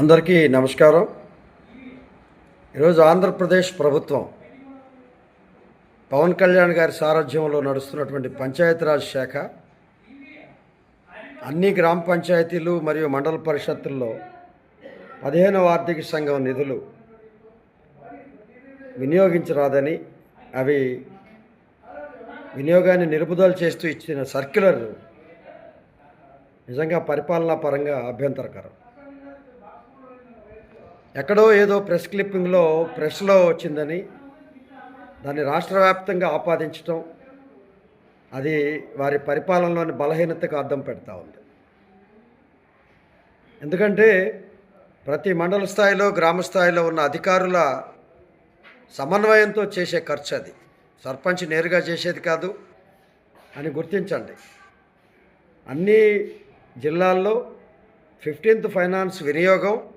అందరికీ నమస్కారం. ఈరోజు ఆంధ్రప్రదేశ్ ప్రభుత్వం పవన్ కళ్యాణ్ గారి సారథ్యంలో నడుస్తున్నటువంటి పంచాయతీరాజ్ శాఖ అన్ని గ్రామ పంచాయతీలు మరియు మండల పరిషత్తుల్లో పదిహేనవ ఆర్థిక సంఘం నిధులు వినియోగించరాదని అవి వినియోగాన్ని నిలుపుదల చేస్తూ ఇచ్చిన సర్క్యులర్ నిజంగా పరిపాలనా పరంగా అభ్యంతరకరం. ఎక్కడో ఏదో ప్రెస్ క్లిప్పింగ్లో ప్రెస్లో వచ్చిందని దాన్ని రాష్ట్ర వ్యాప్తంగా ఆపాదించటం అది వారి పరిపాలనలోని బలహీనతకు అర్థం పెడతా ఉంది. ఎందుకంటే ప్రతి మండల స్థాయిలో గ్రామ స్థాయిలో ఉన్న అధికారుల సమన్వయంతో చేసే ఖర్చు అది. సర్పంచ్ నేరుగా చేసేది కాదు అని గుర్తించండి. అన్ని జిల్లాల్లో ఫిఫ్టీన్త్ ఫైనాన్స్ వినియోగం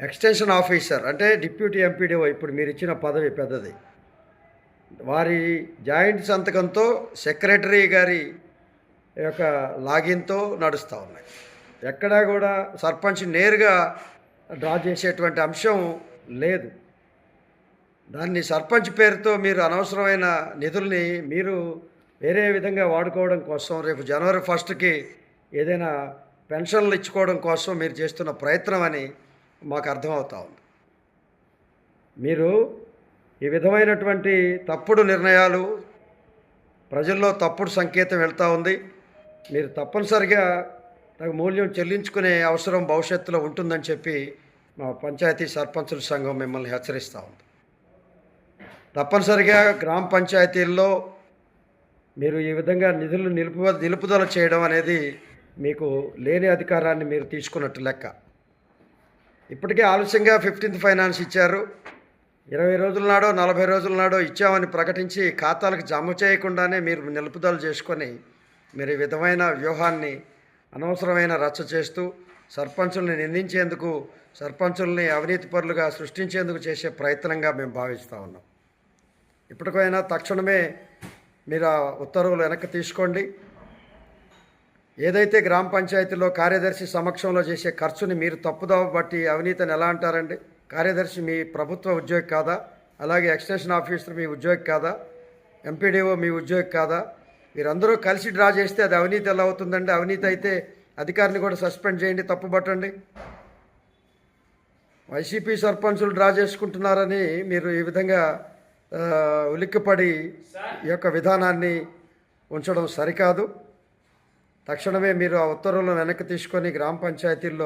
ఎక్స్టెన్షన్ ఆఫీసర్ అంటే డిప్యూటీ ఎంపీడీఓ ఇప్పుడు మీరు ఇచ్చిన పదవి పెద్దది. వారి జాయింట్ సంతకంతో సెక్రటరీ గారి యొక్క లాగిన్తో నడుస్తూ ఉన్నాయి. ఎక్కడా కూడా సర్పంచ్ నేరుగా డ్రా చేసేటువంటి అంశం లేదు. దాన్ని సర్పంచ్ పేరుతో మీరు అనవసరమైన నిధుల్ని మీరు వేరే విధంగా వాడుకోవడం కోసం రేపు జనవరి ఫస్ట్కి ఏదైనా పెన్షన్లు ఇచ్చుకోవడం కోసం మీరు చేస్తున్న ప్రయత్నం అని మాకు అర్థమవుతా ఉంది. మీరు ఈ విధమైనటువంటి తప్పుడు నిర్ణయాలు ప్రజల్లో తప్పుడు సంకేతం వెళ్తూ ఉంది. మీరు తప్పనిసరిగా తగు మూల్యం చెల్లించుకునే అవసరం భవిష్యత్తులో ఉంటుందని చెప్పి మా పంచాయతీ సర్పంచుల సంఘం మిమ్మల్ని హెచ్చరిస్తూ ఉంది. తప్పనిసరిగా గ్రామ పంచాయతీల్లో మీరు ఈ విధంగా నిధులు నిలుపు నిలుపుదల చేయడం అనేది మీకు లేని అధికారాన్ని మీరు తీసుకున్నట్టు లెక్క. ఇప్పటికే ఆలస్యంగా ఫిఫ్టీన్త్ ఫైనాన్స్ ఇచ్చారు. ఇరవై రోజుల నాడో నలభై రోజుల నాడో ఇచ్చామని ప్రకటించి ఖాతాలకు జమ చేయకుండానే మీరు నిలుపుదల చేసుకొని మీరు విధమైన వ్యూహాన్ని అనవసరమైన రచ్చ చేస్తూ సర్పంచుల్ని నిందించేందుకు సర్పంచుల్ని అవినీతి పరులుగా సృష్టించేందుకు చేసే ప్రయత్నంగా మేము భావిస్తూ ఉన్నాం. ఇప్పటికైనా తక్షణమే మీరు ఆ ఉత్తర్వులు వెనక్కి తీసుకోండి. ఏదైతే గ్రామ పంచాయతీలో కార్యదర్శి సమక్షంలో చేసే ఖర్చుని మీరు తప్పుదోవ బట్టి అవినీతిని ఎలా అంటారండి? కార్యదర్శి మీ ప్రభుత్వ ఉద్యోగి కాదా? అలాగే ఎక్స్టెన్షన్ ఆఫీసర్ మీ ఉద్యోగి కాదా? ఎంపీడీఓ మీ ఉద్యోగి కాదా? మీరందరూ కలిసి డ్రా చేస్తే అది అవినీతి ఎలా అవుతుందండి? అవినీతి అయితే అధికారిని కూడా సస్పెండ్ చేయండి తప్పుపట్టండి వైసీపీ సర్పంచులు డ్రా చేసుకుంటున్నారని మీరు ఈ విధంగా ఉలిక్కిపడి ఈ యొక్క విధానాన్ని ఉంచడం సరికాదు. తక్షణమే మీరు ఆ ఉత్తర్వులను వెనక్కి తీసుకొని గ్రామ పంచాయతీల్లో